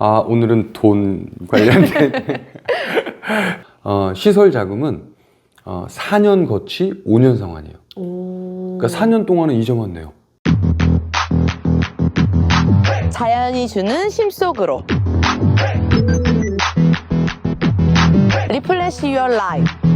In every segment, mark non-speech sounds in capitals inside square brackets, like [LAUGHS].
아, 오늘은 돈 관련된 [LAUGHS] 어, 시설 자금은 어, 4년 거치 5년 상환이에요. 오. 그러니까 4년 동안은 이자만 내요. 자연이 주는 심 속으로. 리플레시 유어 라이프.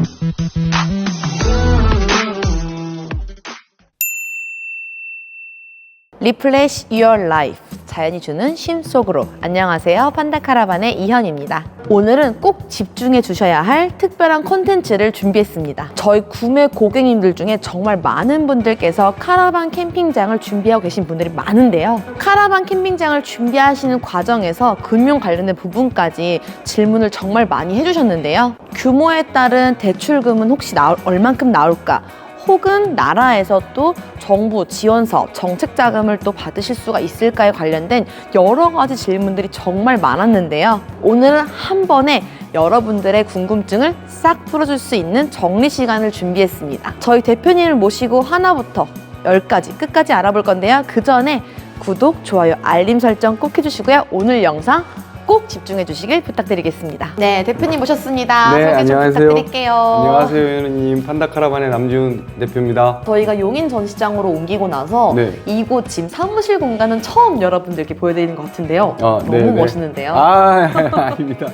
리플레시 유어 라이프. 자연이 주는 심 속으로. 안녕하세요. 판다 카라반의 이현입니다. 오늘은 꼭 집중해 주셔야 할 특별한 콘텐츠를 준비했습니다. 저희 구매 고객님들 중에 정말 많은 분들께서 카라반 캠핑장을 준비하고 계신 분들이 많은데요. 카라반 캠핑장을 준비하시는 과정에서 금융 관련된 부분까지 질문을 정말 많이 해주셨는데요. 규모에 따른 대출금은 혹시 나올, 얼만큼 나올까? 혹은 나라에서 또 정부 지원 사업, 정책 자금을 또 받으실 수가 있을까에 관련된 여러 가지 질문들이 정말 많았는데요. 오늘은 한 번에 여러분들의 궁금증을 싹 풀어줄 수 있는 정리 시간을 준비했습니다. 저희 대표님을 모시고 하나부터 열까지 끝까지 알아볼 건데요. 그 전에 구독, 좋아요, 알림 설정 꼭 해주시고요. 오늘 영상 꼭 집중해 주시길 부탁드리겠습니다. 네, 대표님 모셨습니다. 네, 소개 좀 안녕하세요. 부탁드릴게요. 안녕하세요, 회원님. 판다 카라반의 남지훈 대표입니다. 저희가 용인 전시장으로 옮기고 나서 네. 이곳 지금 사무실 공간은 처음 여러분들께 보여드리는 것 같은데요. 아, 너무 네, 네. 멋있는데요. 아, [LAUGHS] 아닙니다.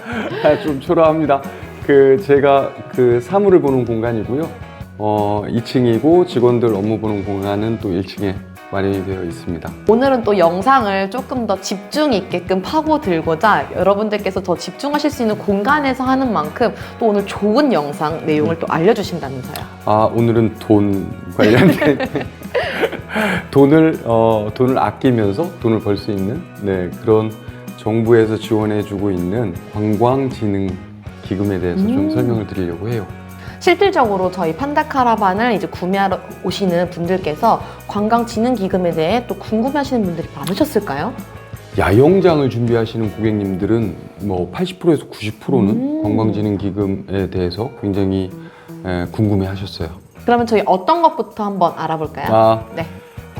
아, 좀 초라합니다. 그 제가 그 사물을 보는 공간이고요. 어, 2층이고 직원들 업무 보는 공간은 또 1층에 마련이 되어 있습니다. 오늘은 또 영상을 조금 더 집중 있게끔 파고들고자 여러분들께서 더 집중하실 수 있는 공간에서 하는 만큼 또 오늘 좋은 영상 내용을 또 알려주신다면서요. 아, 오늘은 돈 관련된 [LAUGHS] 돈을 어, 돈을 아끼면서 돈을 벌 수 있는 네, 그런 정부에서 지원해 주고 있는 관광진흥 기금에 대해서 좀 음. 설명을 드리려고 해요. 실질적으로 저희 판다 카라반을 이제 구매하러 오시는 분들께서 관광진흥기금에 대해 또 궁금해하시는 분들이 많으셨을까요? 야영장을 준비하시는 고객님들은 뭐 80%에서 90%는 음. 관광진흥기금에 대해서 굉장히 에, 궁금해하셨어요. 그러면 저희 어떤 것부터 한번 알아볼까요? 아, 네.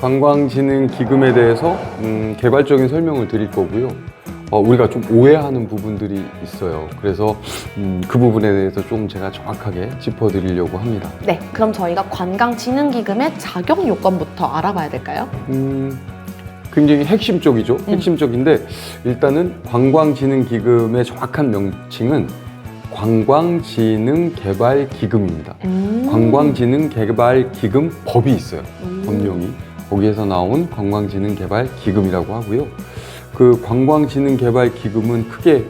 관광진흥기금에 대해서 음, 개발적인 설명을 드릴 거고요. 어, 우리가 좀 오해하는 부분들이 있어요. 그래서 음, 그 부분에 대해서 좀 제가 정확하게 짚어드리려고 합니다. 네, 그럼 저희가 관광진흥기금의 자격 요건부터 알아봐야 될까요? 음, 굉장히 핵심적이죠. 핵심적인데 일단은 관광진흥기금의 정확한 명칭은 관광진흥개발기금입니다. 음. 관광진흥개발기금 법이 있어요. 음. 법령이 거기에서 나온 관광진흥개발기금이라고 하고요. 그 관광진흥개발기금은 크게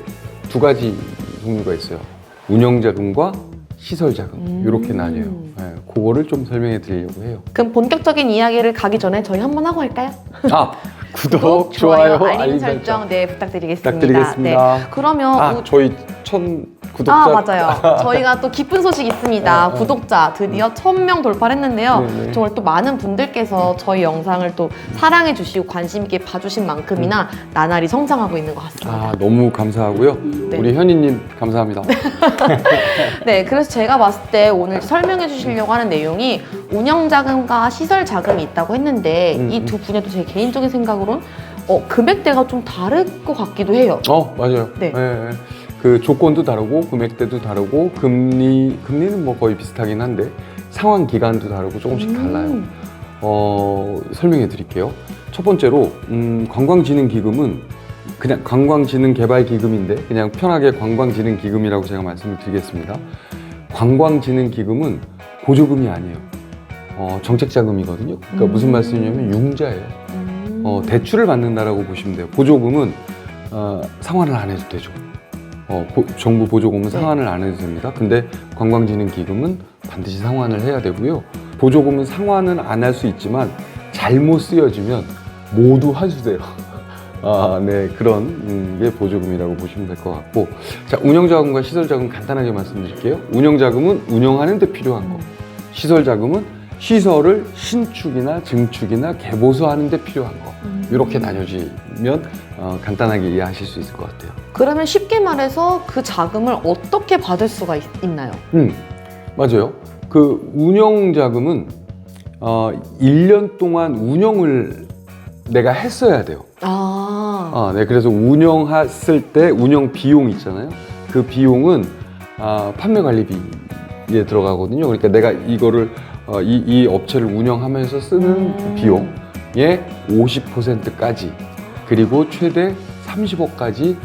두 가지 종류가 있어요. 운영자금과 시설자금 음. 이렇게 나뉘어요. 네, 그거를 좀 설명해 드리려고 해요. 그럼 본격적인 이야기를 가기 전에 저희 한번 하고 갈까요? 아 구독, 좋아요, 알림 설정 네 부탁드리겠습니다. 부탁드리겠습니다. 네. 그러면 아 우- 저희 천 구독자 아 맞아요. [LAUGHS] 저희가 또 기쁜 소식 있습니다. 아, 아. 구독자 드디어 1000명 돌파했는데요. 네네. 정말 또 많은 분들께서 저희 영상을 또 사랑해 주시고 관심 있게 봐주신 만큼이나 나날이 성장하고 있는 것 같습니다. 아 너무 감사하고요. 네. 우리 현희님 감사합니다. [LAUGHS] 네, 그래서 제가 봤을 때 오늘 설명해 주시려고 하는 내용이 운영 자금과 시설 자금이 있다고 했는데 음, 이두 분야도 제 개인적인 생각으로는 어, 금액대가 좀 다를 것 같기도 해요. 어 맞아요. 네. 예, 예. 그 조건도 다르고 금액대도 다르고 금리 금리는 뭐 거의 비슷하긴 한데 상환 기간도 다르고 조금씩 달라요. 음. 어, 설명해 드릴게요. 첫 번째로 음, 관광진흥기금은 그냥 관광진흥개발기금인데 그냥 편하게 관광진흥기금이라고 제가 말씀을 드리겠습니다. 관광진흥기금은 보조금이 아니에요. 어, 정책자금이거든요. 그러니까 음. 무슨 말씀이냐면 융자예요. 음. 어, 대출을 받는다라고 보시면 돼요. 보조금은 어, 상환을 안 해도 되죠. 어, 보- 정부 보조금은 네. 상환을 안 해도 됩니다. 근데 관광진흥기금은 반드시 상환을 해야 되고요. 보조금은 상환은 안 할 수 있지만 잘못 쓰여지면 모두 환수돼요. [LAUGHS] 아, 네. 그런 음, 게 보조금이라고 보시면 될 것 같고. 자, 운영자금과 시설자금 간단하게 말씀드릴게요. 운영자금은 운영하는 데 필요한 거. 시설자금은 시설을 신축이나 증축이나 개보수하는 데 필요한 거. 음. 이렇게 나뉘어지면 어, 간단하게 이해하실 수 있을 것 같아요. 그러면 쉽게 말해서 그 자금을 어떻게 받을 수가 있, 있나요? 음, 맞아요. 그 운영 자금은 어, 1년 동안 운영을 내가 했어야 돼요. 아, 아, 네. 그래서 운영했을 때 운영 비용 있잖아요. 그 비용은 아, 판매 관리비에 들어가거든요. 그러니까 내가 이거를 어, 이, 이 업체를 운영하면서 쓰는 음. 비용의 50%까지 그리고 최대 30억까지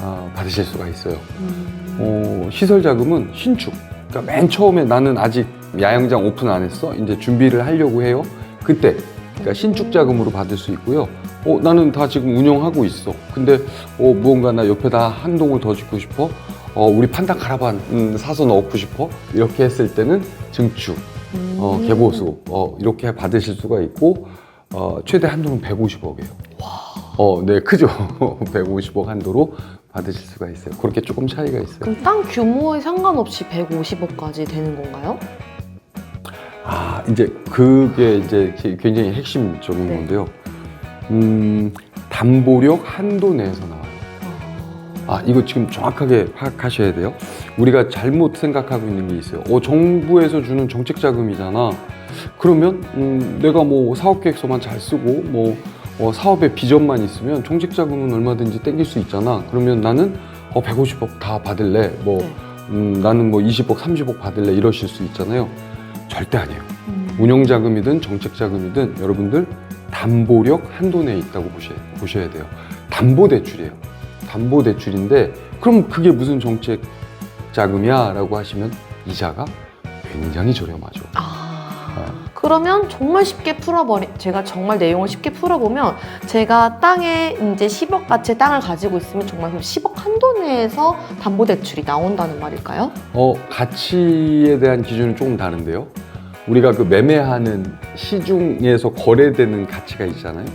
아, 받으실 수가 있어요. 음. 어, 시설 자금은 신축. 그러니까 맨 처음에 나는 아직 야영장 오픈 안 했어. 이제 준비를 하려고 해요. 그때 그러니까 신축 자금으로 받을 수 있고요. 어, 나는 다 지금 운영하고 있어. 근데 어, 무언가 나 옆에다 한 동을 더 짓고 싶어. 어, 우리 판다 카라반 음, 사서 넣고 싶어. 이렇게 했을 때는 증축, 어, 음. 개보수 어, 이렇게 받으실 수가 있고 어, 최대 한도는 150억이에요. 어, 네, 크죠. [LAUGHS] 150억 한도로 받으실 수가 있어요. 그렇게 조금 차이가 있어요. 그럼 땅 규모에 상관없이 150억까지 되는 건가요? 아, 이제 그게 이제 굉장히 핵심적인 네. 건데요. 음, 담보력 한도 내에서 나와요. 아, 이거 지금 정확하게 파악하셔야 돼요. 우리가 잘못 생각하고 있는 게 있어요. 어, 정부에서 주는 정책 자금이잖아. 그러면 음, 내가 뭐 사업 계획서만 잘 쓰고 뭐 어, 사업의 비전만 있으면 정책 자금은 얼마든지 땡길 수 있잖아. 그러면 나는 어, 150억 다 받을래. 뭐 네. 음, 나는 뭐 20억, 30억 받을래 이러실 수 있잖아요. 절대 아니에요. 음. 운영 자금이든 정책 자금이든 여러분들 담보력 한도 내에 있다고 보셔야, 보셔야 돼요. 담보 대출이에요. 담보 대출인데 그럼 그게 무슨 정책 자금이야라고 하시면 이자가 굉장히 저렴하죠. 아, 그러면 정말 쉽게 풀어버리, 제가 정말 내용을 쉽게 풀어보면 제가 땅에 이제 10억 가치의 땅을 가지고 있으면 정말 그럼 10억 한도 내에서 담보대출이 나온다는 말일까요? 어, 가치에 대한 기준은 조금 다른데요. 우리가 그 매매하는 시중에서 거래되는 가치가 있잖아요.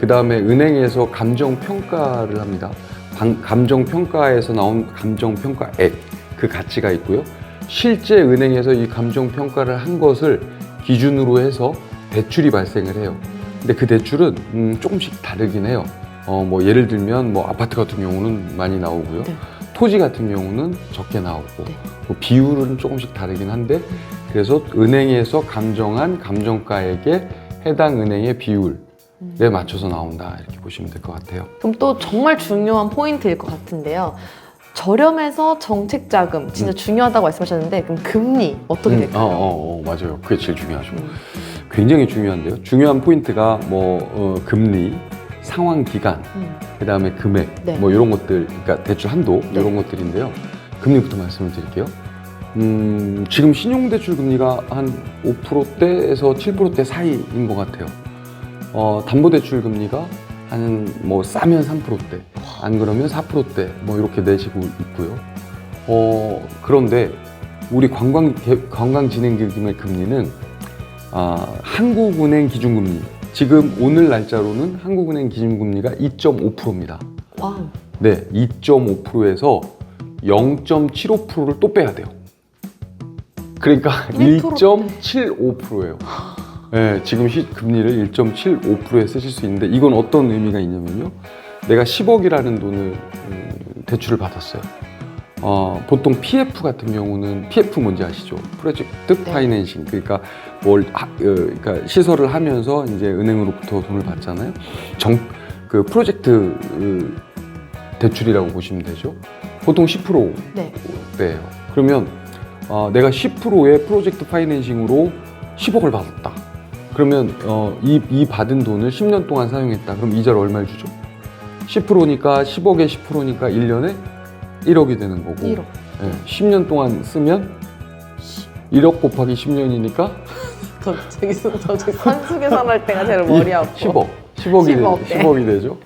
그 다음에 은행에서 감정 평가를 합니다. 방- 감정 평가에서 나온 감정 평가액 그 가치가 있고요. 실제 은행에서 이 감정 평가를 한 것을 기준으로 해서 대출이 발생을 해요. 근데 그 대출은 음, 조금씩 다르긴 해요. 어, 뭐 예를 들면 뭐 아파트 같은 경우는 많이 나오고요. 네. 토지 같은 경우는 적게 나오고 네. 뭐 비율은 조금씩 다르긴 한데 그래서 은행에서 감정한 감정가액에 해당 은행의 비율에 음. 맞춰서 나온다 이렇게 보시면 될 것 같아요. 그럼 또 정말 중요한 포인트일 것 같은데요. 저렴해서 정책 자금 진짜 중요하다고 말씀하셨는데 그럼 금리 어떻게 음, 될까요? 어, 어, 어, 맞아요. 그게 제일 중요하죠. 음. 굉장히 중요한데요. 중요한 포인트가 뭐 어, 금리, 상환 기간, 음. 그 다음에 금액, 네. 뭐 이런 것들, 그러니까 대출 한도 네. 이런 것들인데요. 금리부터 말씀을 드릴게요. 음, 지금 신용대출 금리가 한 5%대에서 7%대 사이인 것 같아요. 어, 담보대출 금리가 한 뭐 싸면 3%대, 안 그러면 4%대 뭐 이렇게 내시고 있고요. 어, 그런데 우리 관광 관광진흥기금의 금리는 아, 한국은행 기준금리 지금 오늘 날짜로는 한국은행 기준금리가 2.5%입니다. 와우. 네, 2.5%에서 0.75%를 또 빼야 돼요. 그러니까 1%. 1.75%예요. 네, 지금 시, 금리를 1.75%에 쓰실 수 있는데 이건 어떤 의미가 있냐면요. 내가 10억이라는 돈을 음, 대출을 받았어요. 어, 보통 PF 같은 경우는 PF 뭔지 아시죠? 프로젝트 네. 파이낸싱. 그러니까 뭘 하- 어, 그러니까 시설을 하면서 이제 은행으로부터 돈을 받잖아요. 정, 그 프로젝트 어, 대출이라고 보시면 되죠. 보통 10% 네. 대예요. 그러면 어, 내가 10%의 프로젝트 파이낸싱으로 10억을 받았다. 그러면 어, 이, 이 받은 돈을 10년 동안 사용했다. 그럼 이자를 얼마를 주죠? 10%니까 10억에 10%니까 1년에 1억이 되는 거고 1억. 예, 10년 동안 쓰면 1억 곱하기 10년이니까 저 저기 저 저기 산수 계산할 때가 제일 머리 아파. 10억. 10억이, 10억, 네. 10억이 되죠.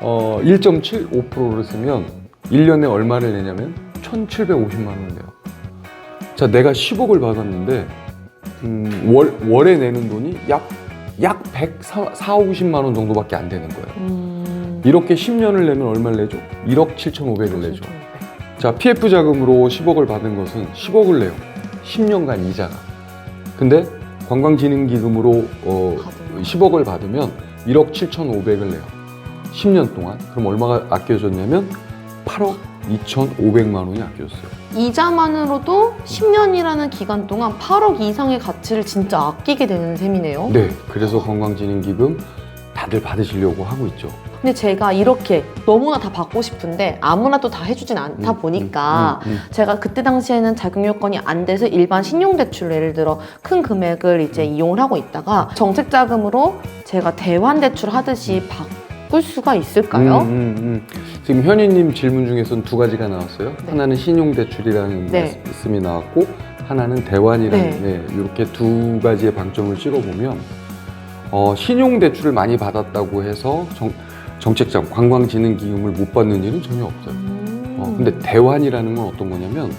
어, 1.75%를 쓰면 1년에 얼마를 내냐면 1,750만 원을 내요. 자, 내가 10억을 받았는데 음, 월, 월에 내는 돈이 약, 약 104, 50만 원 정도밖에 안 되는 거예요. 음. 이렇게 10년을 내면 얼마를 내죠? 1억 7,500을 내죠. 자, PF 자금으로 10억을 받은 것은 10억을 내요. 10년간 이자가. 근데 관광진흥기금으로 어, 받으면. 10억을 받으면 1억 7,500을 내요. 10년 동안. 그럼 얼마가 아껴졌냐면 8억 2,500만 원이 아껴졌어요. 이자만으로도 10년이라는 기간 동안 8억 이상의 가치를 진짜 아끼게 되는 셈이네요. 네. 그래서 관광진흥기금 다들 받으시려고 하고 있죠. 근데 제가 이렇게 너무나 다 받고 싶은데 아무나 또다 해주진 않다 음, 보니까 음, 음, 제가 그때 당시에는 자격 요건이 안 돼서 일반 신용대출로 예를 들어 큰 금액을 이제 이용을 하고 있다가 정책 자금으로 제가 대환 대출 하듯이 바꿀 수가 있을까요? 음, 음, 음. 지금 현희님 질문 중에서는 두 가지가 나왔어요. 네. 하나는 신용대출이라는 네. 말씀이 나왔고 하나는 대환이라는 네. 네, 이렇게 두 가지의 방점을 찍어보면 어, 신용대출을 많이 받았다고 해서 정, 정책장 관광진흥기금을 못 받는 일은 전혀 없어요. 음. 어, 근데 대환이라는 건 어떤 거냐면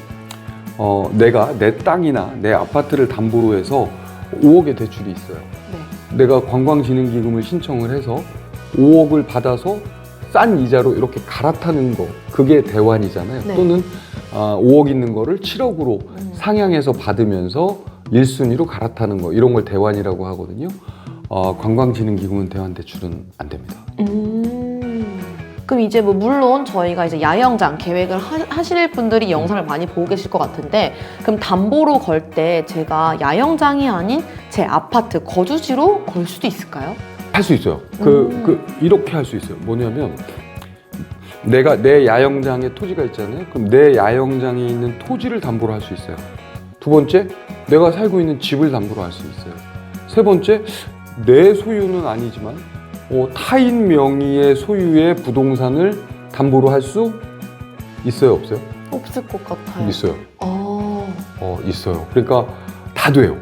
어, 내가 내 땅이나 내 아파트를 담보로 해서 5억의 대출이 있어요. 네. 내가 관광진흥기금을 신청을 해서 5억을 받아서 싼 이자로 이렇게 갈아타는 거 그게 대환이잖아요. 네. 또는 아, 5억 있는 거를 7억으로 음. 상향해서 받으면서 1순위로 갈아타는 거 이런 걸 대환이라고 하거든요. 어, 관광진흥기금은 대환 대출은 안 됩니다. 음. 그럼 이제 뭐 물론 저희가 이제 야영장 계획을 하, 하실 분들이 영상을 많이 보고 계실 것 같은데 그럼 담보로 걸 때 제가 야영장이 아닌 제 아파트 거주지로 걸 수도 있을까요? 할 수 있어요. 그, 음. 그 이렇게 할 수 있어요. 뭐냐면 내가 내 야영장에 토지가 있잖아요. 그럼 내 야영장에 있는 토지를 담보로 할 수 있어요. 두 번째, 내가 살고 있는 집을 담보로 할 수 있어요. 세 번째, 내 소유는 아니지만 어, 타인 명의의 소유의 부동산을 담보로 할 수 있어요, 없어요? 없을 것 같아요. 있어요. 어. 어, 있어요. 그러니까 다 돼요.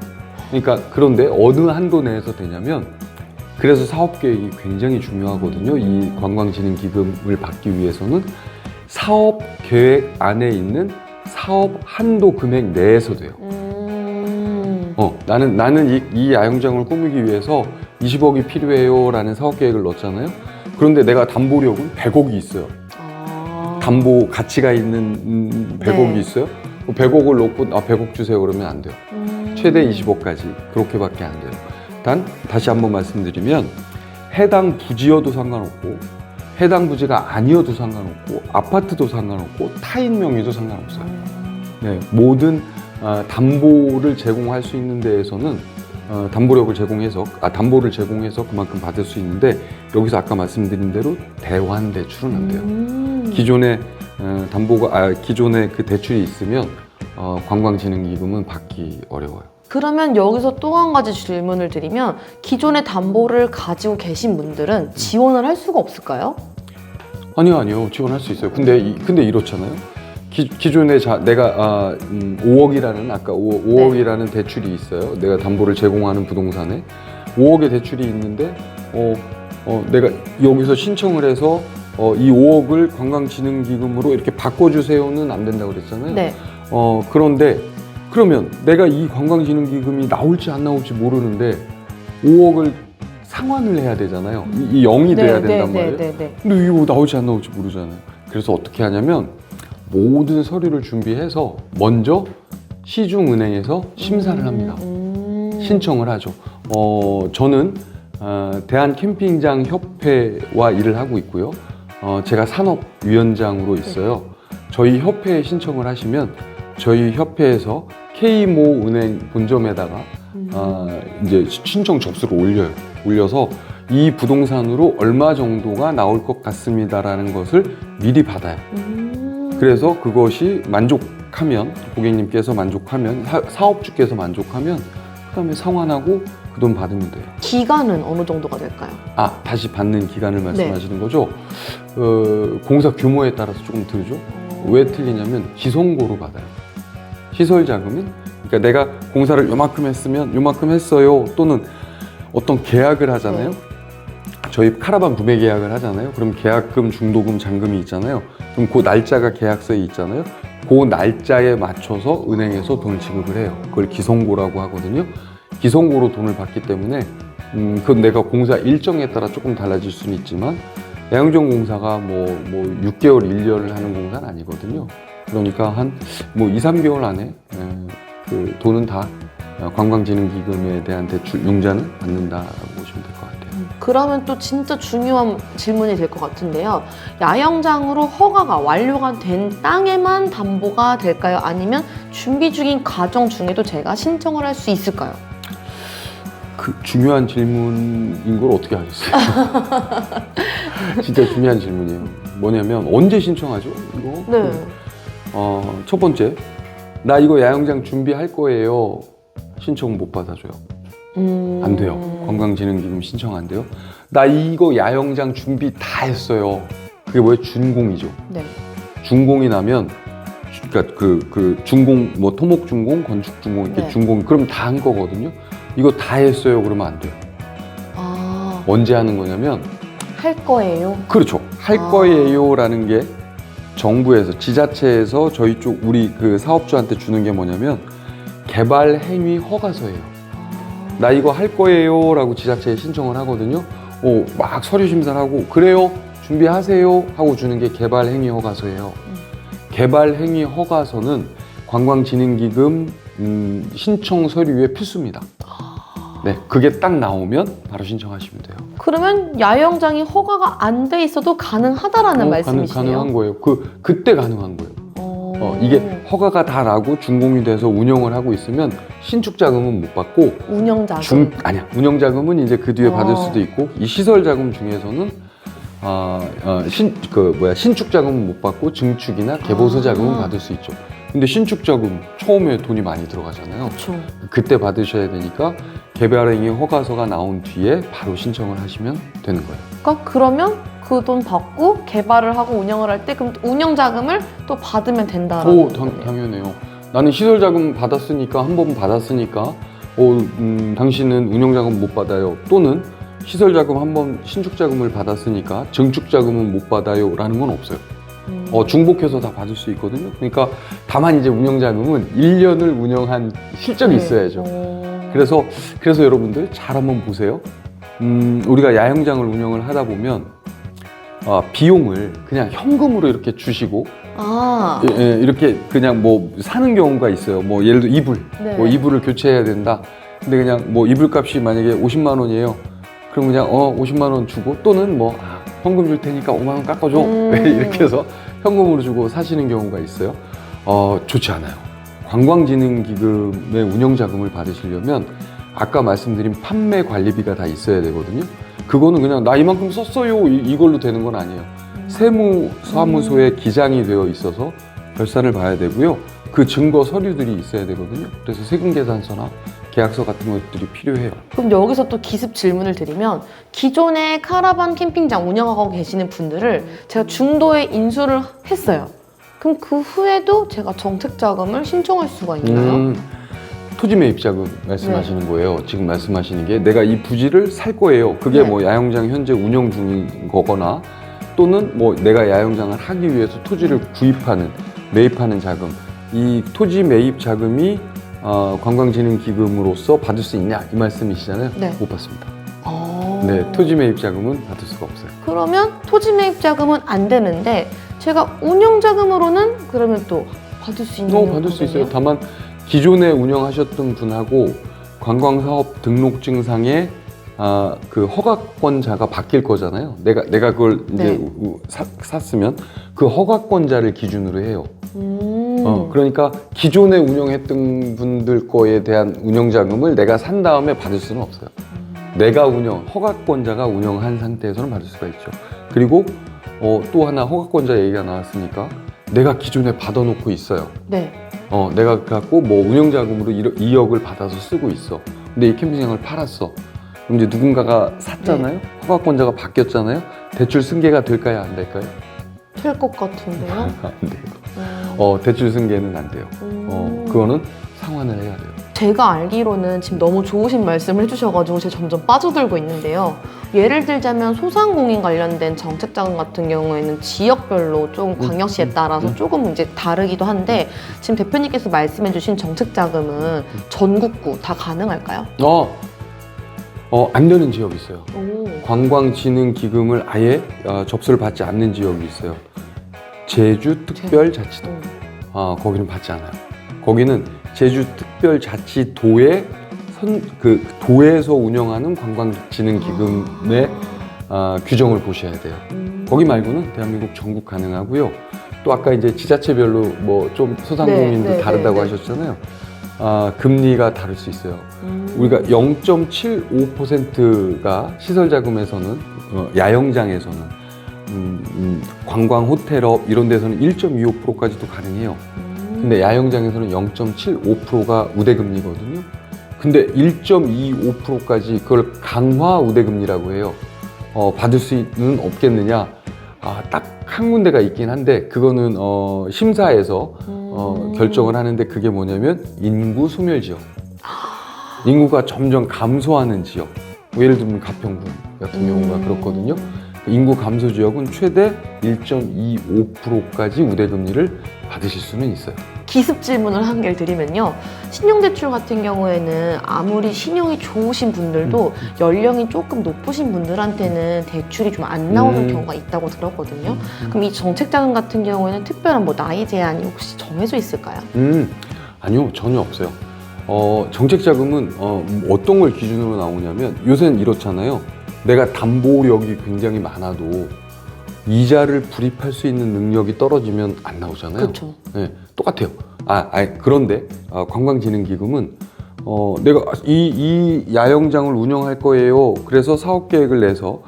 그러니까 그런데 어느 한도 내에서 되냐면 그래서 사업 계획이 굉장히 중요하거든요. 이 관광진흥기금을 받기 위해서는 사업 계획 안에 있는 사업 한도 금액 내에서 돼요. 음. 어, 나는 나는 이, 이 야영장을 꾸미기 위해서 20억이 필요해요 라는 사업 계획을 넣었잖아요. 그런데 내가 담보력은 100억이 있어요. 아. 담보 가치가 있는 음, 100억이 네. 있어요. 100억을 놓고 아 100억 주세요 그러면 안 돼요. 음. 최대 20억까지 그렇게밖에 안 돼요. 단 다시 한번 말씀드리면 해당 부지여도 상관없고 해당 부지가 아니어도 상관없고 아파트도 상관없고 타인 명의도 상관없어요. 음. 네, 모든 아, 담보를 제공할 수 있는 데에서는 어, 담보력을 제공해서 아 담보를 제공해서 그만큼 받을 수 있는데 여기서 아까 말씀드린 대로 대환 대출은 안 돼요. 음. 기존에 어, 담보가 아, 기존에 그 대출이 있으면 어, 관광진흥기금은 받기 어려워요. 그러면 여기서 또 한 가지 질문을 드리면 기존의 담보를 가지고 계신 분들은 지원을 할 수가 없을까요? 아니요, 아니요. 지원할 수 있어요. 근데, 이, 근데 이렇잖아요. 기, 기존에 자, 내가 아, 음, 5억이라는 아까 5, 5억이라는 대출이 있어요. 내가 담보를 제공하는 부동산에 5억의 대출이 있는데 어, 어, 내가 여기서 신청을 해서 어, 이 5억을 관광진흥기금으로 이렇게 바꿔주세요는 안 된다고 그랬잖아요. 네. 어, 그런데 그러면 내가 이 관광진흥기금이 나올지 안 나올지 모르는데 5억을 상환을 해야 되잖아요. 이, 이 0이 돼야 된단 말이에요. 네, 네. 근데 이거 나올지 안 나올지 모르잖아요. 그래서 어떻게 하냐면 모든 서류를 준비해서 먼저 시중은행에서 심사를 합니다. 음. 신청을 하죠. 어, 저는 어, 대한 캠핑장 협회와 일을 하고 있고요. 어, 제가 산업위원장으로 있어요. 저희 협회에 신청을 하시면 저희 협회에서 K모 은행 본점에다가 음. 아, 이제 신청 접수를 올려요. 올려서 이 부동산으로 얼마 정도가 나올 것 같습니다라는 것을 미리 받아요. 음. 그래서 그것이 만족하면 고객님께서 만족하면 사- 사업주께서 만족하면 그다음에 상환하고 그 돈 받으면 돼요. 기간은 어느 정도가 될까요? 아 다시 받는 기간을 네. 말씀하시는 거죠? 어, 공사 규모에 따라서 조금 다르죠. 왜 틀리냐면 지성고로 받아요. 시설 자금은 그러니까 내가 공사를 요만큼 했으면 요만큼 했어요. 또는 어떤 계약을 하잖아요. 네. 저희 카라반 구매 계약을 하잖아요. 그럼 계약금, 중도금, 잔금이 있잖아요. 그럼 그 날짜가 계약서에 있잖아요. 그 날짜에 맞춰서 은행에서 돈을 지급을 해요. 그걸 기성고라고 하거든요. 기성고로 돈을 받기 때문에 음, 그건 내가 공사 일정에 따라 조금 달라질 수는 있지만 야영정 공사가 뭐, 뭐 6개월, 1년을 하는 공사는 아니거든요. 그러니까 한 뭐 2, 3개월 안에 에, 그 돈은 다 어, 관광진흥기금에 대한 대출 융자는 받는다라고 보시면 될 것 같아요. 음, 그러면 또 진짜 중요한 질문이 될 것 같은데요. 야영장으로 허가가 완료가 된 땅에만 담보가 될까요? 아니면 준비 중인 과정 중에도 제가 신청을 할 수 있을까요? 그 중요한 질문인 걸 어떻게 하셨어요? [LAUGHS] 진짜 중요한 질문이에요. 뭐냐면 언제 신청하죠? 이거? 네. 어, 첫 번째, 나 이거 야영장 준비할 거예요. 신청 못 받아줘요. 음. 안 돼요. 관광진흥기금 신청 안 돼요. 나 이거 야영장 준비 다 했어요. 그게 뭐예요? 준공이죠. 네. 준공이 나면 주- 그러니까 그, 그 준공 뭐 토목 준공, 건축 준공 이렇게 네. 준공 그럼 다 한 거거든요. 이거 다 했어요. 그러면 안 돼요. 아, 언제 하는 거냐면 할 거예요. 그렇죠. 할 아. 거예요라는 게 정부에서 지자체에서 저희 쪽 우리 그 사업주한테 주는 게 뭐냐면 개발 행위 허가서예요. 나 이거 할 거예요라고 지자체에 신청을 하거든요. 오, 막 서류 심사를 하고 그래요. 준비하세요 하고 주는 게 개발 행위 허가서예요. 개발 행위 허가서는 관광진흥기금 음, 신청 서류에 필수입니다. 네, 그게 딱 나오면 바로 신청하시면 돼요. 그러면 야영장이 허가가 안 돼 있어도 가능하다라는 어, 말씀이시네요. 가능한 거예요. 그 그때 가능한 거예요. 어, 어, 이게 허가가 다 나고 준공이 돼서 운영을 하고 있으면 신축 자금은 못 받고 운영 자금. 중 아니야 운영 자금은 이제 그 뒤에 어. 받을 수도 있고 이 시설 자금 중에서는 아신그 뭐야 신축 자금은 못 받고 증축이나 개보수 아. 자금은 받을 수 있죠. 근데 신축 자금 처음에 돈이 많이 들어가잖아요. 그렇죠. 그때 받으셔야 되니까 개발행위 허가서가 나온 뒤에 바로 신청을 하시면 되는 거예요. 그러니까 그러면 그 돈 받고 개발을 하고 운영을 할 때 그럼 운영 자금을 또 받으면 된다라는 오, 당, 거네요. 당연해요. 나는 시설 자금 받았으니까 한 번 받았으니까 어, 음, 당신은 운영 자금 못 받아요. 또는 시설 자금 한 번 신축 자금을 받았으니까 증축 자금은 못 받아요라는 건 없어요. 음. 어, 중복해서 다 받을 수 있거든요. 그러니까 다만 이제 운영 자금은 1년을 운영한 실적이 네. 있어야죠. 어. 그래서 그래서 여러분들 잘 한번 보세요. 음, 우리가 야영장을 운영을 하다 보면 아, 비용을 그냥 현금으로 이렇게 주시고 아, 예, 예, 이렇게 그냥 뭐 사는 경우가 있어요. 뭐 예를 들어 이불, 네. 뭐 이불을 교체해야 된다. 근데 그냥 뭐 이불 값이 만약에 50만 원이에요. 그럼 그냥 어 50만 원 주고 또는 뭐 아, 현금 줄 테니까 5만 원 깎아줘 음. [LAUGHS] 이렇게 해서 현금으로 주고 사시는 경우가 있어요. 어 좋지 않아요. 관광진흥기금의 운영 자금을 받으시려면 아까 말씀드린 판매 관리비가 다 있어야 되거든요. 그거는 그냥 나 이만큼 썼어요 이- 이걸로 되는 건 아니에요. 세무 사무소에 기장이 되어 있어서 결산을 봐야 되고요. 그 증거 서류들이 있어야 되거든요. 그래서 세금 계산서나 계약서 같은 것들이 필요해요. 그럼 여기서 또 기습 질문을 드리면 기존에 카라반 캠핑장 운영하고 계시는 분들을 제가 중도에 인수를 했어요. 그럼 그 후에도 제가 정책 자금을 신청할 수가 있나요? 음, 토지 매입 자금 말씀하시는 거예요. 지금 말씀하시는 게 내가 이 부지를 살 거예요. 그게 네. 뭐 야영장 현재 운영 중인 거거나 또는 뭐 내가 야영장을 하기 위해서 토지를 구입하는 매입하는 자금 이 토지 매입 자금이 어, 관광진흥기금으로서 받을 수 있냐 이 말씀이시잖아요. 네. 못 받습니다. 어. 네, 토지 매입 자금은 받을 수가 없어요. 그러면 토지 매입 자금은 안 되는데 제가 운영 자금으로는 그러면 또 받을 수 있는 어, 받을 수 있어요. 다만 기존에 운영하셨던 분하고 관광사업 등록증상에 아, 그 허가권자가 바뀔 거잖아요. 내가 내가 그걸 이제 네. 우- 우- 사- 샀으면 그 허가권자를 기준으로 해요. 음. 어, 그러니까 기존에 운영했던 분들 거에 대한 운영 자금을 내가 산 다음에 받을 수는 없어요. 내가 운영, 허가권자가 운영한 상태에서는 받을 수가 있죠. 그리고 어, 또 하나 허가권자 얘기가 나왔으니까 내가 기존에 받아놓고 있어요. 네. 어, 내가 갖고 뭐 운영 자금으로 2억을 받아서 쓰고 있어. 근데 이 캠핑장을 팔았어. 그럼 이제 누군가가 샀잖아요. 허가권자가 바뀌었잖아요. 대출 승계가 될까요? 안 될까요? 될 것 같은데요? [LAUGHS] 안 돼요. 음. 어, 대출 승계는 안 돼요. 어, 음. 그거는 상환을 해야 돼요. 제가 알기로는 지금 너무 좋으신 말씀을 해주셔가지고 제가 점점 빠져들고 있는데요. 예를 들자면 소상공인 관련된 정책 자금 같은 경우에는 지역별로 좀 광역시에 따라서 음. 조금 이제 다르기도 한데 지금 대표님께서 말씀해주신 정책 자금은 전국구 다 가능할까요? 어, 어, 안 되는 지역이 있어요. 오. 관광진흥기금을 아예 어, 접수를 받지 않는 지역이 있어요. 제주 특별자치도. 음. 아, 거기는 받지 않아요. 거기는 제주특별자치도의 선, 그 도에서 운영하는 관광진흥기금의 아, 규정을 보셔야 돼요. 음. 거기 말고는 대한민국 전국 가능하고요. 또 아까 이제 지자체별로 뭐 좀 소상공인도 네, 네, 다르다고 네, 네. 하셨잖아요. 아, 금리가 다를 수 있어요. 음. 우리가 0.75%가 시설 자금에서는 어, 야영장에서는 음, 음, 관광 호텔업 이런 데서는 1.25%까지도 가능해요. 음. 근데 야영장에서는 0.75%가 우대금리거든요. 근데 1.25%까지 그걸 강화 우대금리라고 해요. 어, 받을 수는 없겠느냐? 아, 딱 한 군데가 있긴 한데 그거는 어, 심사에서 어, 음. 결정을 하는데 그게 뭐냐면 인구 소멸 지역. 인구가 점점 감소하는 지역. 뭐 예를 들면 가평군 같은 경우가 음. 그렇거든요. 인구 감소 지역은 최대 1.25%까지 우대금리를 받으실 수는 있어요. 기습 질문을 한 개를 드리면요. 신용대출 같은 경우에는 아무리 신용이 좋으신 분들도 연령이 조금 높으신 분들한테는 대출이 좀 안 나오는 음. 경우가 있다고 들었거든요. 그럼 이 정책자금 같은 경우에는 특별한 뭐 나이 제한이 혹시 정해져 있을까요? 음, 아니요, 전혀 없어요. 어, 정책 자금은 어, 어떤 걸 기준으로 나오냐면 요새는 이렇잖아요. 내가 담보력이 굉장히 많아도 이자를 불입할 수 있는 능력이 떨어지면 안 나오잖아요. 그렇죠. 네, 똑같아요. 아, 아니, 그런데 아, 관광진흥기금은 어, 내가 이, 이 야영장을 운영할 거예요. 그래서 사업 계획을 내서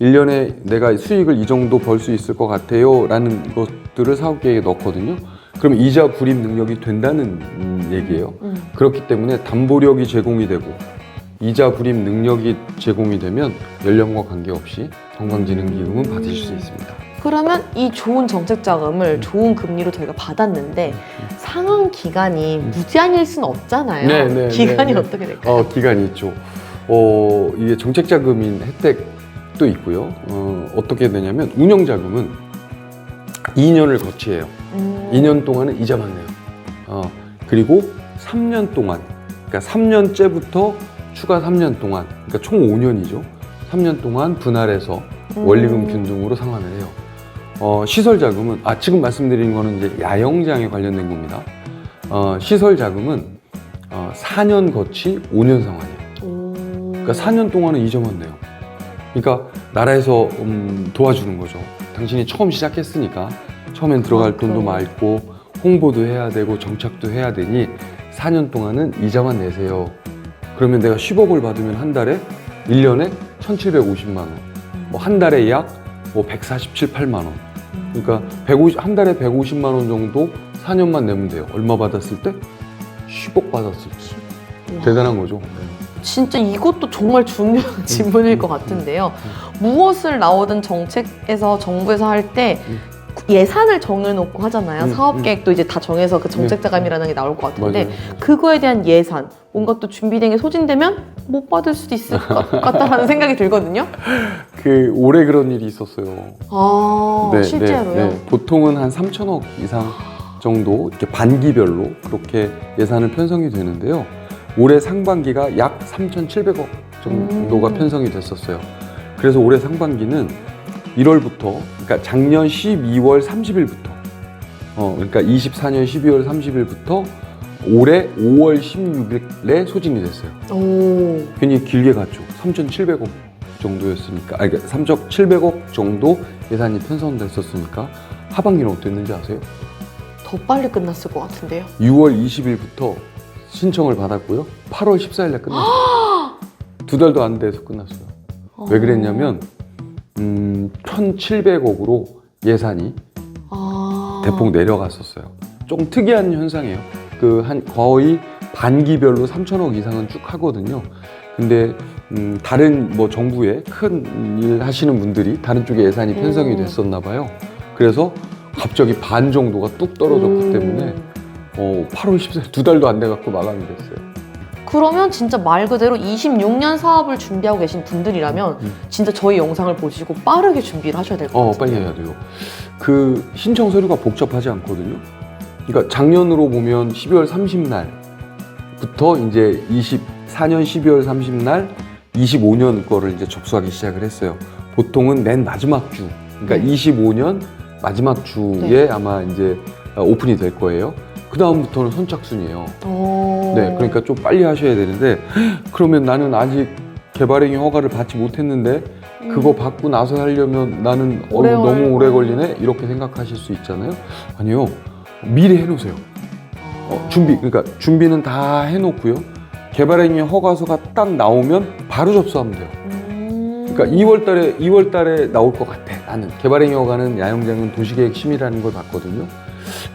1년에 내가 수익을 이 정도 벌 수 있을 것 같아요. 라는 것들을 사업 계획에 넣거든요. 그러면 이자 불입 능력이 된다는 음, 얘기예요. 음. 그렇기 때문에 담보력이 제공이 되고 이자 불입 능력이 제공이 되면 연령과 관계없이 관광진흥기금은 받으실 수 있습니다. 그러면 이 좋은 정책 자금을 좋은 금리로 저희가 받았는데 상환 기간이 무제한일 수는 없잖아요. 음. 네, 네, 기간이 네, 네. 어떻게 될까요? 어, 기간이 있죠. 어, 이게 정책자금인 혜택도 있고요. 어, 어떻게 되냐면 운영자금은 2년을 거치해요. 음. 2년 동안은 이자만 내요. 어, 그리고 3년 동안, 그러니까 3년째부터 추가 3년 동안, 그러니까 총 5년이죠. 3년 동안 분할해서 음. 원리금 균등으로 상환을 해요. 어, 시설 자금은, 아, 지금 말씀드린 거는 이제 야영장에 관련된 겁니다. 어, 시설 자금은 어, 4년 거치 5년 상환이에요. 오. 그러니까 4년 동안은 이자만 내요. 그러니까 나라에서 음, 도와주는 거죠. 당신이 처음 시작했으니까 처음엔 들어갈 아, 돈도. 많고 홍보도 해야 되고 정착도 해야 되니 4년 동안은 이자만 내세요. 그러면 내가 10억을 받으면 한 달에 1년에 1,750만 원. 뭐 한 달에 약뭐 147, 8만 원. 그러니까 150, 한 달에 150만 원 정도 4년만 내면 돼요. 얼마 받았을 때? 10억 받았을 때. 와. 대단한 거죠. 진짜 이것도 정말 중요한 질문일 것 같은데요. 무엇을 나오든 정책에서 정부에서 할때 음. 예산을 정해놓고 하잖아요. 음, 사업 음. 계획도 이제 다 정해서 그 정책 자금이라는 게 나올 것 같은데 맞아요. 그거에 대한 예산 뭔가 또 준비된 게 소진되면 못 받을 수도 있을 것 [LAUGHS] 같다라는 생각이 들거든요. 그 올해 그런 일이 있었어요. 아 실제로요? 보통은 한 3천억 이상 정도 이렇게 반기별로 그렇게 예산을 편성이 되는데요. 올해 상반기가 약 3,700억 정도가 음. 편성이 됐었어요. 그래서 올해 상반기는 1월부터, 그러니까 작년 12월 30일부터, 어, 그러니까 24년 12월 30일부터 올해 5월 16일에 소진이 됐어요. 오 괜히 길게 갔죠. 3,700억 정도였으니까, 아니, 그러니까 3,700억 정도 예산이 편성됐었으니까 하반기는 어땠는지 아세요? 더 빨리 끝났을 것 같은데요. 6월 20일부터 신청을 받았고요. 8월 14일에 끝났어요. [GASPS] 두 달도 안 돼서 끝났어요. 왜 그랬냐면 음, 1,700억으로 예산이 아. 대폭 내려갔었어요. 조금 특이한 현상이에요. 그 한 거의 반기별로 3천억 이상은 쭉 하거든요. 근데 음, 다른 뭐 정부에 큰 일 하시는 분들이 다른 쪽에 예산이 편성이 음. 됐었나 봐요. 그래서 갑자기 반 정도가 뚝 떨어졌기 음. 때문에 어, 8월 14일 두 달도 안 돼 갖고 마감이 됐어요. 그러면 진짜 말 그대로 26년 사업을 준비하고 계신 분들이라면 음. 진짜 저희 영상을 보시고 빠르게 준비를 하셔야 될것 어, 같아요. 빨리 해야 돼요. 그 신청 서류가 복잡하지 않거든요. 그러니까 작년으로 보면 12월 30날부터 이제 24년 12월 30날 25년 거를 이제 접수하기 시작을 했어요. 보통은 맨 마지막 주, 그러니까 네. 25년 마지막 주에 아마 이제 오픈이 될 거예요. 그 다음부터는 선착순이에요. 오. 네, 그러니까 좀 빨리 하셔야 되는데 그러면 나는 아직 개발행위 허가를 받지 못했는데 그거 음. 받고 나서 하려면 나는 어, 오래 너무 걸려. 오래 걸리네 이렇게 생각하실 수 있잖아요. 아니요, 미리 해놓으세요. 어, 준비 그러니까 준비는 다 해놓고요. 개발행위 허가서가 딱 나오면 바로 접수하면 돼요. 음. 그러니까 2월달에 2월달에 나올 것 같아. 나는 개발행위 허가는 야영장은 도시계획 심의라는 걸 봤거든요.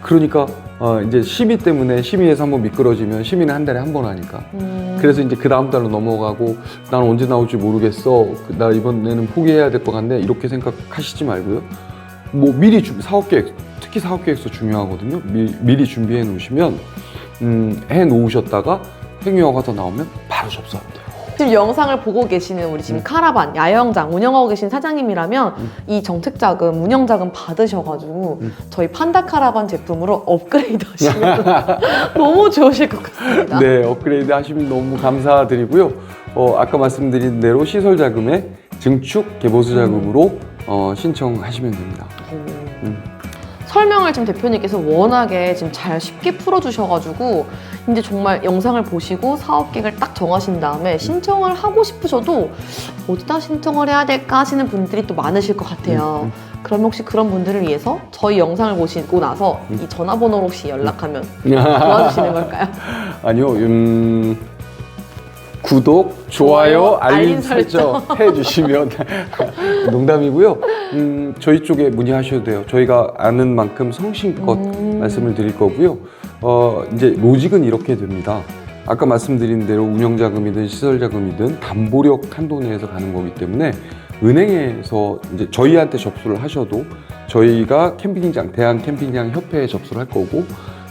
그러니까 어, 이제 심의 때문에 심의에서 한번 미끄러지면 심의는 한 달에 한 번 하니까. 음. 그래서 이제 그 다음 달로 넘어가고 난 언제 나올지 모르겠어. 그나 이번에는 포기해야 될 것 같네. 이렇게 생각하시지 말고요. 뭐 미리 주, 사업 계획, 특히 사업 계획서 중요하거든요. 미, 미리 준비해 놓으시면 음, 해 놓으셨다가 행위 허가서 나오면 바로 돼요. 지금 영상을 보고 계시는 우리 지금 카라반 야영장 운영하고 계신 사장님이라면 음. 이 정책 자금 운영 자금 받으셔가지고 음. 저희 판다 카라반 제품으로 업그레이드 하시면 [LAUGHS] 너무 좋으실 것 같습니다. 네, 업그레이드 하시면 너무 감사드리고요. 어, 아까 말씀드린 대로 시설 자금에 증축 개보수 자금으로 어, 신청하시면 됩니다. 음. 설명을 지금 대표님께서 워낙에 지금 잘 쉽게 풀어주셔가지고 이제 정말 영상을 보시고 사업 계획을 딱 정하신 다음에 신청을 하고 싶으셔도 어디다 신청을 해야 될까 하시는 분들이 또 많으실 것 같아요. 음, 그럼 혹시 그런 분들을 위해서 저희 영상을 보시고 나서 음. 이 전화번호로 혹시 연락하면 [LAUGHS] 도와주시는 걸까요? [LAUGHS] 아니요, 음, 구독, 좋아요, 좋아요, 알림 알림 설정 해주시면 [LAUGHS] 농담이고요. 음, 저희 쪽에 문의하셔도 돼요. 저희가 아는 만큼 성심껏 음. 말씀을 드릴 거고요. 어, 이제 로직은 이렇게 됩니다. 아까 말씀드린 대로 운영자금이든 시설자금이든 담보력 한도 내에서 가는 거기 때문에 은행에서 이제 저희한테 접수를 하셔도 저희가 캠핑장 대한 캠핑장 협회에 접수를 할 거고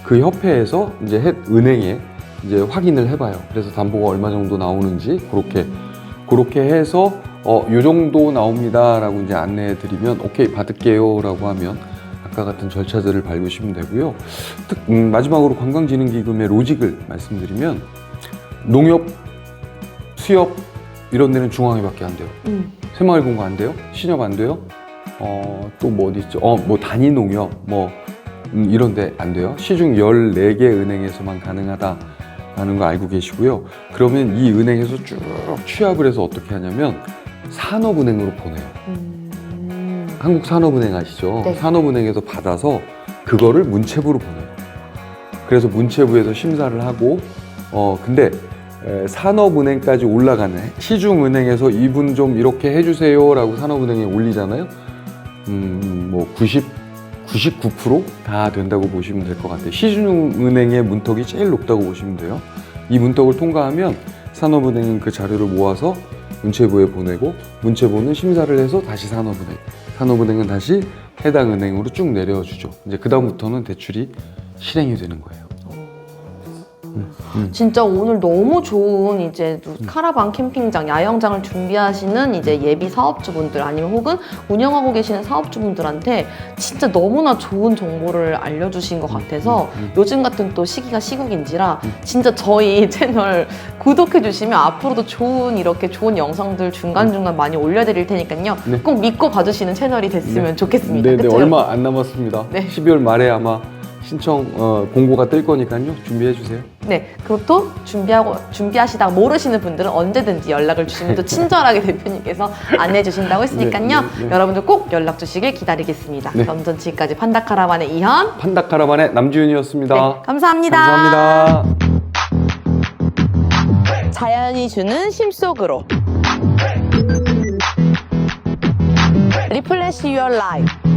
그 협회에서 이제 해- 은행에 이제 확인을 해봐요. 그래서 담보가 얼마 정도 나오는지 그렇게 그렇게 해서 어, 요 정도 나옵니다라고 이제 안내해 드리면 오케이 받을게요라고 하면 아까 같은 절차들을 밟으시면 되고요. 특, 음, 마지막으로 관광진흥기금의 로직을 말씀드리면 농협, 수협 이런 데는 중앙회밖에 안 돼요. 음. 새마을공고 안 돼요? 신협 안 돼요? 어, 또 뭐 어디 있죠? 어, 뭐 단위 농협, 뭐, 음, 이런 데 안 돼요. 시중 14개 은행에서만 가능하다라는 거 알고 계시고요. 그러면 이 은행에서 쭉 취합을 해서 어떻게 하냐면 산업은행으로 보내요. 음. 한국 산업은행 아시죠? 네. 산업은행에서 받아서 그거를 문체부로 보내요. 그래서 문체부에서 심사를 하고, 어, 근데 에, 산업은행까지 올라가는 시중은행에서 이분 좀 이렇게 해주세요라고 산업은행에 올리잖아요. 음, 뭐 90, 99%다 된다고 보시면 될 것 같아요. 시중은행의 문턱이 제일 높다고 보시면 돼요. 이 문턱을 통과하면 산업은행은 그 자료를 모아서 문체부에 보내고 문체부는 심사를 해서 다시 산업은행, 산업은행은 다시 해당 은행으로 쭉 내려주죠. 이제 그 다음부터는 대출이 실행이 되는 거예요. 진짜 오늘 너무 좋은 이제 또 카라반 캠핑장, 야영장을 준비하시는 이제 예비 사업주분들 아니면 혹은 운영하고 계시는 사업주분들한테 진짜 너무나 좋은 정보를 알려주신 것 같아서 음, 음. 요즘 같은 또 시기가 시국인지라 진짜 저희 [LAUGHS] 채널 구독해주시면 앞으로도 좋은 이렇게 좋은 영상들 중간중간 많이 올려드릴 테니까요. 네. 꼭 믿고 봐주시는 채널이 됐으면 네. 좋겠습니다. 네, 네, 그쵸? 얼마 안 남았습니다. 네. 12월 말에 아마 신청 어, 공고가 뜰 거니까요. 준비해 주세요. 네, 또 준비하고 준비하시다가 모르시는 분들은 언제든지 연락을 주시면 또 친절하게 [LAUGHS] 대표님께서 안내해 주신다고 했으니까요. 네, 네, 네. 여러분들 꼭 연락 주시길 기다리겠습니다. 네. 그럼 전 지금까지 판다카라반의 이현. 판다 카라반의 남지윤이었습니다. 네, 감사합니다. 감사합니다. 자연이 주는 심 속으로. 리플레시 유얼 라이프.